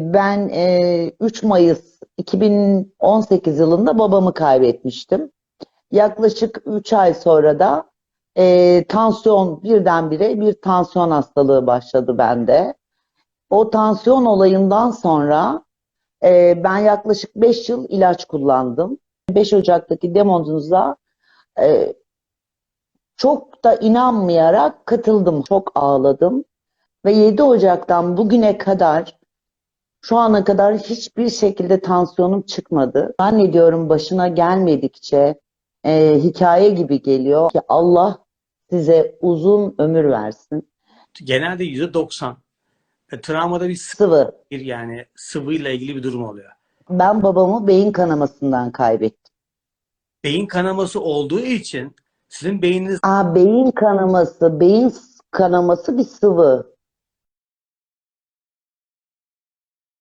ben e, 3 Mayıs 2018 yılında babamı kaybetmiştim. Yaklaşık 3 ay sonra da e, tansiyon birdenbire bir tansiyon hastalığı başladı bende. O tansiyon olayından sonra e, ben yaklaşık 5 yıl ilaç kullandım. 5 Ocak'taki demonuza e, çok da inanmayarak katıldım. Çok ağladım. Ve 7 Ocak'tan bugüne kadar şu ana kadar hiçbir şekilde tansiyonum çıkmadı. Zannediyorum başına gelmedikçe e, hikaye gibi geliyor ki Allah size uzun ömür versin. Genelde %90 e, travmada bir Sıvı. sıvı yani sıvıyla ilgili bir durum oluyor. Ben babamı beyin kanamasından kaybettim. Beyin kanaması olduğu için sizin beyniniz Aa, beyin kanaması, beyin kanaması bir sıvı.